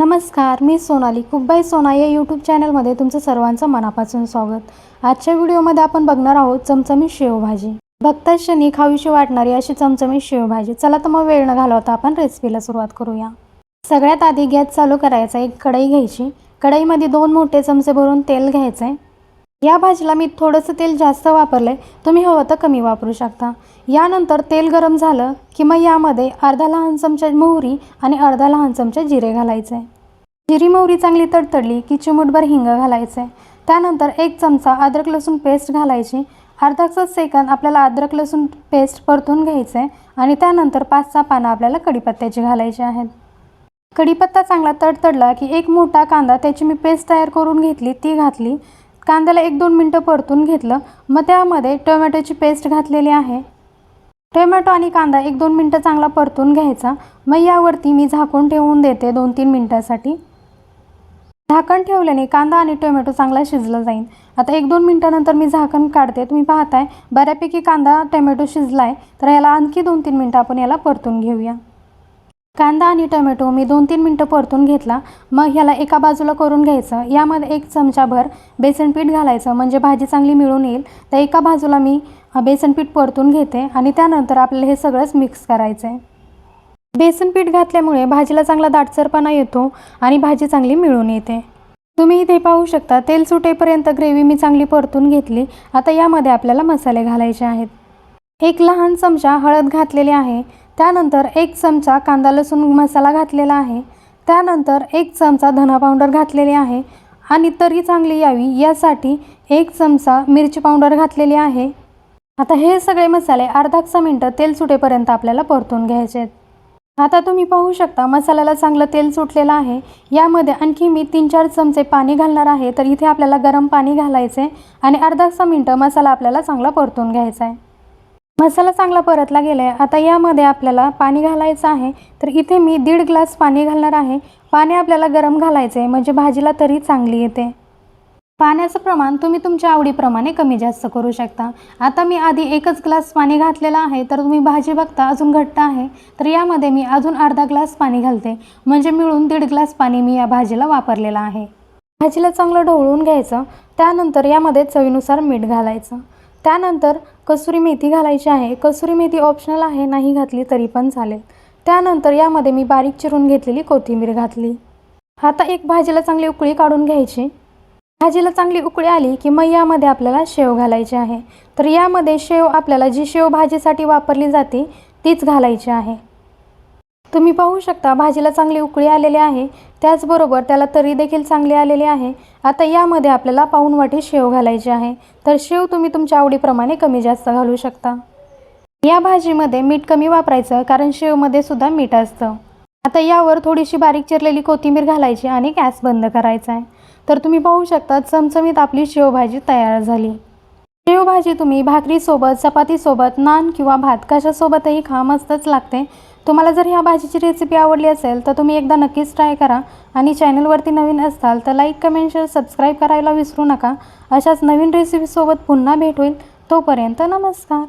नमस्कार मी सोनाली कुकबाई सोना या यूट्यूब चॅनलमध्ये तुमचं सर्वांचं मनापासून स्वागत. आजच्या व्हिडिओमध्ये आपण बघणार आहोत चमचमीत शेवभाजी. बघताच शनी खावीशी वाटणारी अशी चमचमीत शेवभाजी. चला तर मग वेळ न घालवता आपण रेसिपीला सुरुवात करूया. सगळ्यात आधी गॅस चालू करायचा एक कढई घ्यायची. कढईमध्ये दोन मोठे चमचे भरून तेल घ्यायचं आहे या भाजीला मी थोडंसं तेल जास्त वापरलं आहे तुम्ही हवं तर कमी वापरू शकता. यानंतर तेल गरम झालं की मग यामध्ये अर्धा लहान चमचा मोहरी आणि अर्धा लहान चमचा जिरे घालायचे. जिरी मोहरी चांगली तडतडली की चिमूटभर हिंग घालायचं. आहे त्यानंतर एक चमचा अद्रक लसूण पेस्ट घालायची. अर्धाचा सेकंद आपल्याला अद्रक लसूण पेस्ट परतून घ्यायचं आहे आणि त्यानंतर पाच सहा पानं आपल्याला कढीपत्त्याची घालायची आहेत. कढीपत्ता चांगला तडतडला की एक मोठा कांदा त्याची मी पेस्ट तयार करून घेतली ती घातली. कांद्याला एक दोन मिनटं परतून घेतलं मग त्यामध्ये टोमॅटोची पेस्ट घातलेली आहे. टोमॅटो आणि कांदा एक दोन मिनटं चांगला परतून घ्यायचा मग यावरती मी झाकून ठेवून देते दोन तीन मिनटासाठी. झाकण ठेवल्याने कांदा आणि टोमॅटो चांगला शिजला जाईल आता एक दोन मिनटानंतर मी झाकण काढते. तुम्ही पाहताय बऱ्यापैकी कांदा टोमॅटो शिजला आहे तर याला आणखी दोन तीन मिनटं आपण याला परतून घेऊया. कांदा आणि टोमॅटो मी दोन तीन मिनटं परतून घेतला. मग ह्याला एका बाजूला करून घ्यायचं. यामध्ये एक चमचाभर बेसन पीठ घालायचं. म्हणजे भाजी चांगली मिळून येईल. तर एका बाजूला मी बेसन पीठ परतून घेते आणि त्यानंतर आपल्याला हे सगळंच मिक्स करायचं आहे बेसन पीठ घातल्यामुळे भाजीला चांगला दाटसरपणा येतो आणि भाजी चांगली मिळून येते. तुम्ही इथे पाहू शकता तेल सुटेपर्यंत ग्रेव्ही मी चांगली परतून घेतली. आता यामध्ये आपल्याला मसाले घालायचे आहेत. एक लहान चमचा हळद घातलेली आहे. त्यानंतर एक चमचा कांदा लसूण मसाला घातलेला आहे. त्यानंतर एक चमचा धना पावडर घातलेली आहे आणि तरी चांगली यावी यासाठी एक चमचा मिरची पावडर घातलेली आहे. आता हे सगळे मसाले अर्धा मिनटं तेल सुटेपर्यंत आपल्याला परतून घ्यायचे आहेत आता तुम्ही पाहू शकता मसाल्याला चांगलं तेल सुटलेलं आहे. यामध्ये आणखी मी तीन चार चमचे पाणी घालणार आहे. तर इथे आपल्याला गरम पाणी घालायचे आणि अर्धा मिनटं मसाला आपल्याला चांगला परतून घ्यायचा आहे मसाला चांगला परतला गेला आहे आता यामध्ये आपल्याला पाणी घालायचं आहे. तर इथे मी दीड ग्लास पाणी घालणार आहे. पाणी आपल्याला गरम घालायचं आहे म्हणजे भाजीला तरी चांगली येते. पाण्याचं प्रमाण तुम्ही तुमच्या आवडीप्रमाणे कमी जास्त करू शकता. आता मी आधी एकच ग्लास पाणी घातलेलं आहे. तर तुम्ही भाजी बघता अजून घट्ट आहे. तर यामध्ये मी अजून अर्धा ग्लास पाणी घालते. म्हणजे मिळून दीड ग्लास पाणी मी या भाजीला वापरलेलं आहे. भाजीला चांगलं ढवळून घ्यायचं. त्यानंतर यामध्ये चवीनुसार मीठ घालायचं. त्यानंतर कसुरी मेथी घालायची आहे. कसुरी मेथी ऑप्शनल आहे नाही घातली तरी पण चालेल. त्यानंतर यामध्ये मी बारीक चिरून घेतलेली कोथिंबीर घातली. आता एक भाजीला चांगली उकळी काढून घ्यायची. भाजीला चांगली उकळी आली की मग यामध्ये आपल्याला शेव घालायची आहे. तर यामध्ये शेव आपल्याला जी शेव भाजीसाठी वापरली जाते तीच घालायची आहे. तुम्ही पाहू शकता भाजीला चांगली उकळी आलेली आहे. त्याचबरोबर त्याला तरी देखील चांगली आलेली आहे. आता यामध्ये आपल्याला पाऊण वाटी शेव घालायची आहे. तर शेव तुम्ही तुमच्या आवडीप्रमाणे कमी जास्त घालू शकता. या भाजीमध्ये मीठ कमी वापरायचं कारण शेवमध्ये सुद्धा मीठ असतं. आता यावर थोडीशी बारीक चिरलेली कोथिंबीर घालायची आणि गॅस बंद करायचा आहे. तर तुम्ही पाहू शकता चमचमीत आपली शेवभाजी तयार झाली. शेवभाजी तुम्ही भाकरीसोबत चपातीसोबत नान किंवा भात कशासोबतही खा मस्तच लागते. तुम्हाला जर ह्या भाजीची रेसिपी आवडली असेल तर तुम्ही एकदा नक्कीच ट्राय करा. आणि चॅनलवरती नवीन असाल तर लाईक कमेंट शेअर सबस्क्राईब करायला विसरू नका. अशाच नवीन रेसिपीसोबत पुन्हा भेट होईल. तोपर्यंत नमस्कार.